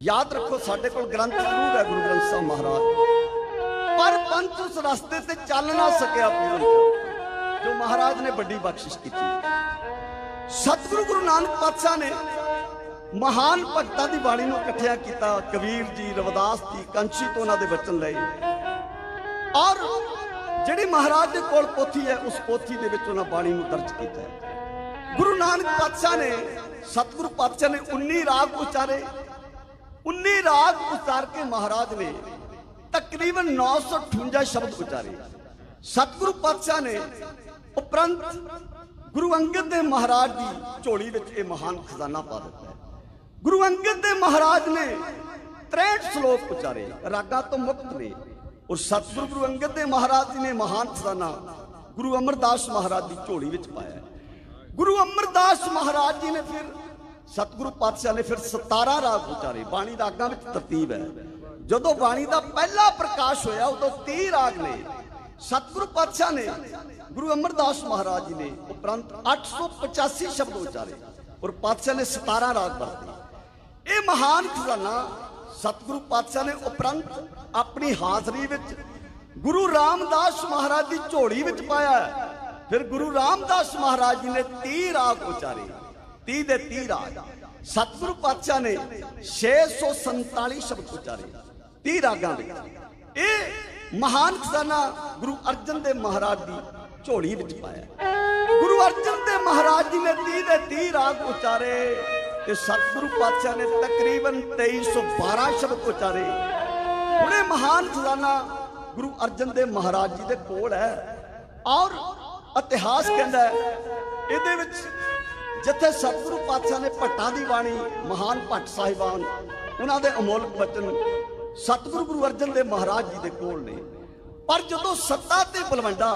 ਯਾਦ ਰੱਖੋ, ਸਾਡੇ ਕੋਲ ਗ੍ਰੰਥ ਜ਼ਰੂਰ ਹੈ ਗੁਰੂ ਗ੍ਰੰਥ ਸਾਹਿਬ ਮਹਾਰਾਜ। ਪਰ ਪੰਥ ਉਸ ਰਸਤੇ ਤੇ ਚੱਲ ਨਾ ਸਕਿਆ ਪੂਰਨ ਜੋ ਮਹਾਰਾਜ ਨੇ ਵੱਡੀ ਬਖਸ਼ਿਸ਼ ਕੀਤੀ। ਸਤਿਗੁਰੂ ਗੁਰੂ ਨਾਨਕ ਪਾਤਸ਼ਾਹ ਨੇ ਮਹਾਨ ਭਗਤਾਂ ਦੀ ਬਾਣੀ ਨੂੰ ਇਕੱਠਿਆ ਕੀਤਾ। ਕਬੀਰ ਜੀ, ਰਵਿਦਾਸ ਜੀ, ਕੰਚੀ ਤੋਂ ਉਹਨਾਂ ਦੇ ਵਚਨ ਲਏ। ਔਰ ਜਿਹੜੀ ਮਹਾਰਾਜ ਦੇ ਕੋਲ ਪੋਥੀ ਹੈ, ਉਸ ਪੋਥੀ ਦੇ ਵਿੱਚ ਉਹਨਾਂ ਬਾਣੀ ਨੂੰ ਦਰਜ ਕੀਤਾ ਹੈ। ਗੁਰੂ ਨਾਨਕ ਪਾਤਸ਼ਾਹ ਨੇ, ਸਤਿਗੁਰੂ ਪਾਤਸ਼ਾਹ ਨੇ 19 ਰਾਗ ਉਚਾਰੇ। 19 ਰਾਗ ਉਚਾਰ ਕੇ ਮਹਾਰਾਜ ਨੇ ਤਕਰੀਬਨ 958 ਸ਼ਬਦ ਉਚਾਰੇ। ਸਤਿਗੁਰੂ ਪਾਤਸ਼ਾਹ ਨੇ ਉਪਰੰਤ ਗੁਰੂ ਅੰਗਦ ਦੇ ਮਹਾਰਾਜ ਦੀ ਝੋਲੀ ਵਿੱਚ ਇਹ ਮਹਾਨ ਖਜ਼ਾਨਾ ਪਾ ਦਿੱਤਾ ਗੁਰੂ ਅੰਗਦ ਦੇਵ ਮਹਾਰਾਜ ਨੇ 63 ਸ਼ਲੋਕ ਉਚਾਰੇ, ਰਾਗਾਂ ਤੋਂ ਮੁਕਤ ਨੇ ਔਰ ਸਤਿਗੁਰੂ ਗੁਰੂ ਅੰਗਦ ਦੇਵ ਮਹਾਰਾਜ ਜੀ ਨੇ ਮਹਾਨ ਖਜ਼ਾਨਾ ਗੁਰੂ ਅਮਰਦਾਸ ਮਹਾਰਾਜ ਦੀ ਝੋਲੀ ਵਿੱਚ ਪਾਇਆ ਗੁਰੂ ਅਮਰਦਾਸ ਮਹਾਰਾਜ ਜੀ ਨੇ ਫਿਰ ਸਤਿਗੁਰੂ ਪਾਤਸ਼ਾਹ ਨੇ ਫਿਰ 17 ਰਾਗ ਉਚਾਰੇ, ਬਾਣੀ ਦਾ ਰਾਗਾਂ ਵਿੱਚ ਤਰਤੀਬ ਹੈ। ਜਦੋਂ ਬਾਣੀ ਦਾ ਪਹਿਲਾ ਪ੍ਰਕਾਸ਼ ਹੋਇਆ, ਉਦੋਂ 30 ਰਾਗ ਨੇ। ਸਤਿਗੁਰੂ ਪਾਤਸ਼ਾਹ ਨੇ, ਗੁਰੂ ਅਮਰਦਾਸ ਮਹਾਰਾਜ ਜੀ ਨੇ ਉਪਰੰਤ 885 ਸ਼ਬਦ ਉਚਾਰੇ ਔਰ ਪਾਤਸ਼ਾਹ ਨੇ 17 ਰਾਗ ਵਰਤੇ ਇਹ ਮਹਾਨ ਖਜ਼ਾਨਾ ਸਤਿਗੁਰੂ ਪਾਤਸ਼ਾਹ ਨੇ ਉਪਰੰਤ ਆਪਣੀ ਹਾਜ਼ਰੀ ਵਿੱਚ ਗੁਰੂ ਰਾਮਦਾਸ ਮਹਾਰਾਜ ਦੀ ਝੋਲੀ ਵਿੱਚ ਪਾਇਆ। ਫਿਰ ਗੁਰੂ ਰਾਮਦਾਸ ਮਹਾਰਾਜ ਜੀ ਨੇ 30 ਰਾਗ ਉਚਾਰੇ। 30 ਦੇ 30 ਰਾਗ ਸਤਿਗੁਰੂ ਪਾਤਸ਼ਾਹ ਨੇ 647 ਸ਼ਬਦ ਉਚਾਰੇ। 30 ਰਾਗਾਂ ਵਿੱਚ। ਇਹ ਮਹਾਨ ਖਜ਼ਾਨਾ ਗੁਰੂ ਅਰਜਨ ਦੇ ਮਹਾਰਾਜ ਦੀ ਝੋਲੀ ਵਿੱਚ ਪਾਇਆ। ਗੁਰੂ ਅਰਜਨ ਦੇਵ ਮਹਾਰਾਜ ਜੀ ਨੇ 30 ਦੇ 30 ਰਾਗ ਉਚਾਰੇ ਤੇ ਸਤਿਗੁਰੂ ਪਾਤਸ਼ਾਹ ਨੇ ਤਕਰੀਬਨ 2312 ਸ਼ਬਦ ਉਚਾਰੇ। ਹੁਣੇ ਮਹਾਨ ਖਜ਼ਾਨਾ ਗੁਰੂ ਅਰਜਨ ਦੇਵ ਮਹਾਰਾਜ ਜੀ ਦੇ ਕੋਲ ਹੈ ਔਰ ਇਤਿਹਾਸ ਕਹਿੰਦਾ ਇਹਦੇ ਵਿੱਚ ਜਿੱਥੇ ਸਤਿਗੁਰੂ ਪਾਤਸ਼ਾਹ ਨੇ ਭੱਟਾਂ ਦੀ ਬਾਣੀ ਮਹਾਨ ਭੱਟ ਸਾਹਿਬਾਨ, ਉਹਨਾਂ ਦੇ ਅਮੋਲਕ ਬਚਨ ਸਤਿਗੁਰੂ ਗੁਰੂ ਅਰਜਨ ਦੇਵ ਮਹਾਰਾਜ ਜੀ ਦੇ ਕੋਲ ਨੇ। ਪਰ ਜਦੋਂ ਸੱਤਾ ਤੇ ਬਲਵੰਡਾ